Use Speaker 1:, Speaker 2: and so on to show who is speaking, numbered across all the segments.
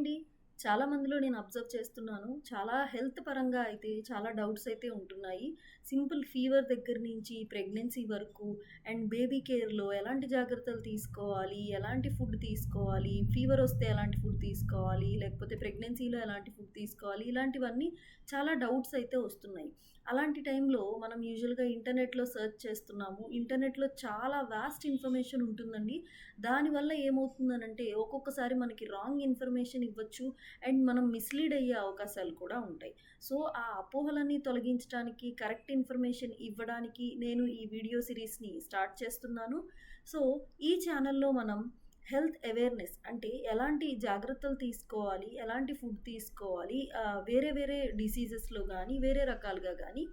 Speaker 1: అండి. చాలా మందిలో నేను అబ్జర్వ్ చేస్తున్నాను. చాలా హెల్త్ పరంగా అయితే చాలా డౌట్స్ అయితే ఉంటున్నాయి. సింపుల్ ఫీవర్ దగ్గర నుంచి ప్రెగ్నెన్సీ వరకు అండ్ బేబీ కేర్‌లో ఎలాంటి జాగ్రత్తలు తీసుకోవాలి? ఎలాంటి ఫుడ్ తీసుకోవాలి? ఫీవర్ వస్తే ఎలాంటి ఫుడ్ తీసుకోవాలి? లేకపోతే ప్రెగ్నెన్సీలో ఎలాంటి ఫుడ్ తీసుకోవాలి? ఇలాంటివన్నీ చాలా డౌట్స్ అయితే వస్తున్నాయి. అలాంటి టైంలో మనం యూజువల్‌గా ఇంటర్నెట్‌లో సెర్చ్ చేస్తున్నాము. ఇంటర్నెట్‌లో చాలా వాస్ట్ ఇన్ఫర్మేషన్ ఉంటుందండి. దానివల్ల ఏమవుతుందనంటే ఒక్కొక్కసారి మనకి రాంగ్ ఇన్ఫర్మేషన్ ఇవ్వచ్చు. అండ్ మనం మిస్‌లీడ్ అయ్యే అవకాశాలు కూడా ఉంటాయి. సో, ఆ అపోహలన్నీ తొలగించడానికి కరెక్ట్ ఇన్ఫర్మేషన్ ఇవ్వడానికి నేను ఈ వీడియో సిరీస్ని స్టార్ట్ చేస్తున్నాను. సో, ఈ ఛానల్లో మనం హెల్త్ అవేర్‌నెస్ అంటే ఎలాంటి జాగ్రత్తలు తీసుకోవాలి? ఎలాంటి ఫుడ్ తీసుకోవాలి? వేరే వేరే డిసీజెస్‌లో కానీ వేరే రకాలుగా కానీ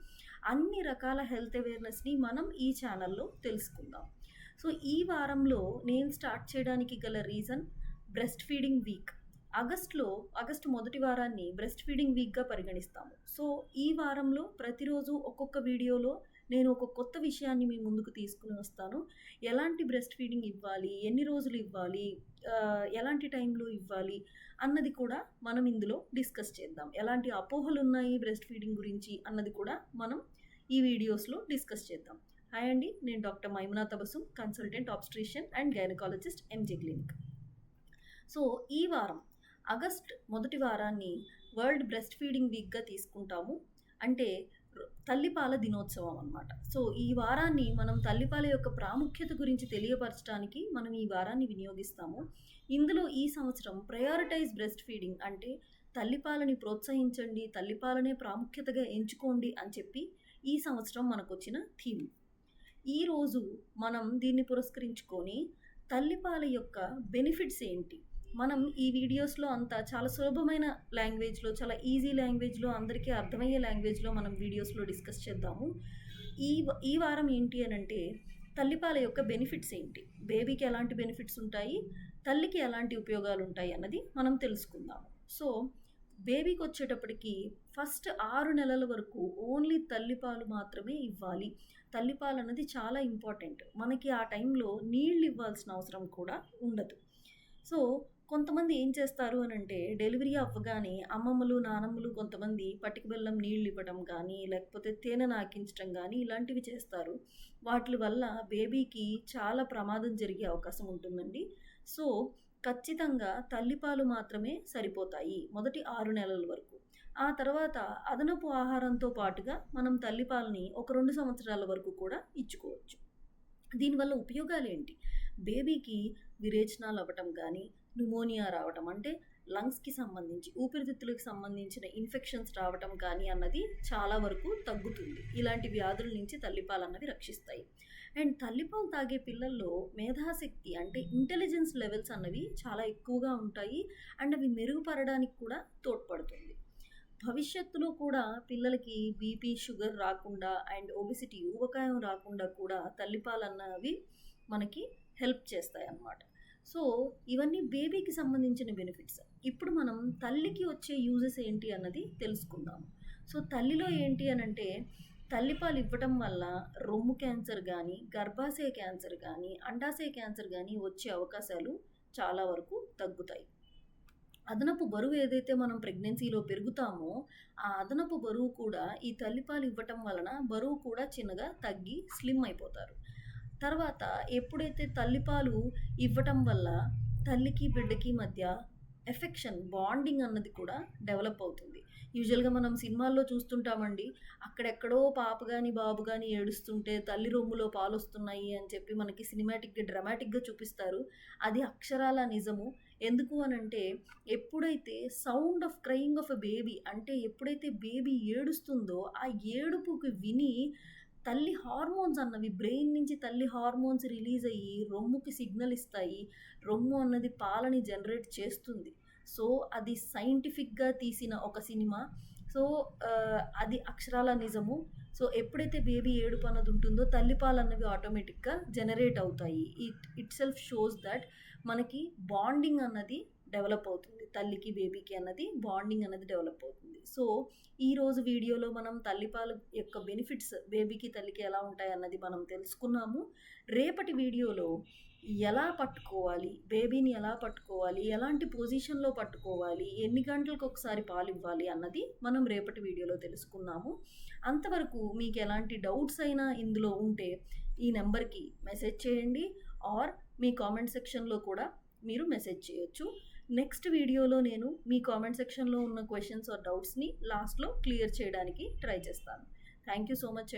Speaker 1: అన్ని రకాల హెల్త్ అవేర్‌నెస్‌ని మనం ఈ ఛానల్లో తెలుసుకుందాం. సో, ఈ వారంలో నేను స్టార్ట్ చేయడానికి గల రీజన్ బ్రెస్ట్ ఫీడింగ్ వీక్. ఆగస్ట్‌లో ఆగస్ట్ మొదటి వారాన్ని బ్రెస్ట్ ఫీడింగ్ వీక్‌గా పరిగణిస్తాము. సో, ఈ వారంలో ప్రతిరోజు ఒక్కొక్క వీడియోలో నేను ఒక కొత్త విషయాన్ని మీ ముందుకు తీసుకుని వస్తాను. ఎలాంటి బ్రెస్ట్ ఫీడింగ్ ఇవ్వాలి? ఎన్ని రోజులు ఇవ్వాలి? ఎలాంటి టైంలో ఇవ్వాలి? అన్నది కూడా మనం ఇందులో డిస్కస్ చేద్దాం. ఎలాంటి అపోహలున్నాయి బ్రెస్ట్ ఫీడింగ్ గురించి అన్నది కూడా మనం ఈ వీడియోస్‌లో డిస్కస్ చేద్దాం. హాయ్ అండి. నేను doctor Maimuna Tabassum consultant obstetrician and gynaecologist MJ clinic. So, ఈ వారం ఆగస్ట్ మొదటి వారాన్ని వరల్డ్ బ్రెస్ట్ ఫీడింగ్ వీక్‌గా తీసుకుంటాము. అంటే తల్లిపాల దినోత్సవం అన్నమాట. సో, ఈ వారాన్ని మనం తల్లిపాల యొక్క ప్రాముఖ్యత గురించి తెలియపరచడానికి మనం ఈ వారాన్ని వినియోగిస్తాము. ఇందులో ఈ సంవత్సరం ప్రయారిటైజ్ బ్రెస్ట్ ఫీడింగ్ అంటే తల్లిపాలని ప్రోత్సహించండి, తల్లిపాలనే ప్రాముఖ్యతగా ఎంచుకోండి అని చెప్పి ఈ సంవత్సరం మనకొచ్చిన థీమ్. ఈరోజు మనం దీన్ని పురస్కరించుకొని తల్లిపాల యొక్క బెనిఫిట్స్ ఏంటి? మనం ఈ వీడియోస్‌లో అంతా చాలా సులభమైన లాంగ్వేజ్‌లో, చాలా ఈజీ లాంగ్వేజ్‌లో అందరికీ అర్థమయ్యే లాంగ్వేజ్‌లో మనం వీడియోస్‌లో డిస్కస్ చేద్దాము. ఈ వ ఈ వారం ఏంటి అని అంటే తల్లిపాల యొక్క బెనిఫిట్స్ ఏంటి? బేబీకి ఎలాంటి బెనిఫిట్స్ ఉంటాయి? తల్లికి ఎలాంటి ఉపయోగాలు ఉంటాయి అన్నది మనం తెలుసుకుందాము. సో, బేబీకి వచ్చేటప్పటికి ఫస్ట్ ఆరు నెలల వరకు ఓన్లీ తల్లిపాలు మాత్రమే ఇవ్వాలి. తల్లిపాలన్నది చాలా ఇంపార్టెంట్. మనకి ఆ టైంలో నీళ్ళు ఇవ్వాల్సిన అవసరం కూడా ఉండదు. సో, కొంతమంది ఏం చేస్తారు అనంటే డెలివరీ అవ్వగానే అమ్మమ్మలు, నానమ్మలు కొంతమంది పటిక బెల్లం నీళ్ళు ఇవ్వడం కానీ లేకపోతే తేనె నాకించటం కానీ ఇలాంటివి చేస్తారు. వాటి వల్ల బేబీకి చాలా ప్రమాదం జరిగే అవకాశం ఉంటుందండి. సో, ఖచ్చితంగా తల్లిపాలు మాత్రమే సరిపోతాయి. మొదటి ఆరు నెలల వరకు. ఆ తర్వాత అదనపు ఆహారంతో పాటుగా మనం తల్లిపాలని ఒక రెండు సంవత్సరాల వరకు కూడా ఇచ్చుకోవచ్చు. దీనివల్ల ఉపయోగాలు ఏంటి బేబీకి విరేచనాలు అవ్వటం కానీ న్యూమోనియా రావటం అంటే లంగ్స్‌కి సంబంధించి, ఊపిరితిత్తులకు సంబంధించిన ఇన్ఫెక్షన్స్ రావటం కానీ అన్నది చాలా వరకు తగ్గుతుంది. ఇలాంటి వ్యాధుల నుంచి తల్లిపాలన్నవి రక్షిస్తాయి. అండ్ తల్లిపాలు తాగే పిల్లల్లో మేధాశక్తి అంటే ఇంటెలిజెన్స్ లెవెల్స్ అన్నవి చాలా ఎక్కువగా ఉంటాయి. అండ్ అవి మెరుగుపడడానికి కూడా తోడ్పడుతుంది. భవిష్యత్తులో కూడా పిల్లలకి బీపీ, షుగర్ రాకుండా అండ్ ఒబిసిటీ ఊబకాయం రాకుండా కూడా తల్లిపాలన్నవి మనకి హెల్ప్ చేస్తాయన్నమాట. సో, ఇవన్నీ బేబీకి సంబంధించిన బెనిఫిట్స్. ఇప్పుడు మనం తల్లికి వచ్చే యూజెస్ ఏంటి అన్నది తెలుసుకుందాము. సో, తల్లిలో ఏంటి అని అంటే తల్లిపాలు ఇవ్వటం వల్ల రొమ్ము క్యాన్సర్ కానీ గర్భాశయ క్యాన్సర్ కానీ అండాశయ క్యాన్సర్ కానీ వచ్చే అవకాశాలు చాలా వరకు తగ్గుతాయి. అదనపు బరువు ఏదైతే మనం ప్రెగ్నెన్సీలో పెరుగుతామో, ఆ అదనపు బరువు కూడా ఈ తల్లిపాలు ఇవ్వటం వలన బరువు కూడా చిన్నగా తగ్గి స్లిమ్ అయిపోతారు. తర్వాత ఎప్పుడైతే తల్లిపాలు ఇవ్వటం వల్ల తల్లికి, బిడ్డకి మధ్య ఎఫెక్షన్, బాండింగ్ అన్నది కూడా డెవలప్ అవుతుంది. యూజువల్‌గా మనం సినిమాల్లో చూస్తుంటామండి. అక్కడెక్కడో పాప కానీ బాబు కానీ ఏడుస్తుంటే తల్లి రొమ్ములో పాలొస్తున్నాయి అని చెప్పి మనకి సినిమాటిక్‌గా, డ్రమాటిక్‌గా చూపిస్తారు. అది అక్షరాల నిజము. ఎందుకు అనంటే ఎప్పుడైతే sound of crying of a baby అంటే ఎప్పుడైతే బేబీ ఏడుస్తుందో ఆ ఏడుపుకి విని తల్లి హార్మోన్స్ అన్నవి బ్రెయిన్ నుంచి తల్లి హార్మోన్స్ రిలీజ్ అయ్యి రొమ్ముకి సిగ్నల్ ఇస్తాయి. రొమ్ము అన్నది పాలని జనరేట్ చేస్తుంది. సో, అది సైంటిఫిక్‌గా తీసిన ఒక సినిమా. సో, అది అక్షరాల నిజము. సో, ఎప్పుడైతే బేబీ ఏడుపు అన్నది ఉంటుందో తల్లిపాలన్నవి ఆటోమేటిక్‌గా జనరేట్ అవుతాయి. ఇట్ ఇట్‌సెల్ఫ్ షోస్ దట్ మనకి బాండింగ్ అన్నది డెవలప్ అవుతుంది. తల్లికి బేబీకి అన్నది బాండింగ్ అనేది డెవలప్ అవుతుంది. సో ఈరోజు వీడియోలో మనం తల్లిపాలు యొక్క బెనిఫిట్స్ బేబీకి తల్లికి ఎలా ఉంటాయి అన్నది మనం తెలుసుకున్నాము. రేపటి వీడియోలో ఎలా పట్టుకోవాలి బేబీని ఎలా పట్టుకోవాలి ఎలాంటి పొజిషన్లో పట్టుకోవాలి ఎన్ని గంటలకు ఒకసారి పాలు ఇవ్వాలి అన్నది మనం రేపటి వీడియోలో తెలుసుకున్నాము. అంతవరకు మీకు ఎలాంటి డౌట్స్ అయినా ఇందులో ఉంటే ఈ నెంబర్కి మెసేజ్ చేయండి. ఆర్ మీ కామెంట్ సెక్షన్లో కూడా మీరు మెసేజ్ చేయొచ్చు. నెక్స్ట్ వీడియోలో నేను మీ కామెంట్ సెక్షన్లో ఉన్న క్వశ్చన్స్ ఆర్ డౌట్స్ని లాస్ట్లో క్లియర్ చేయడానికి ట్రై చేస్తాను. థ్యాంక్ యూ సో మచ్ అండి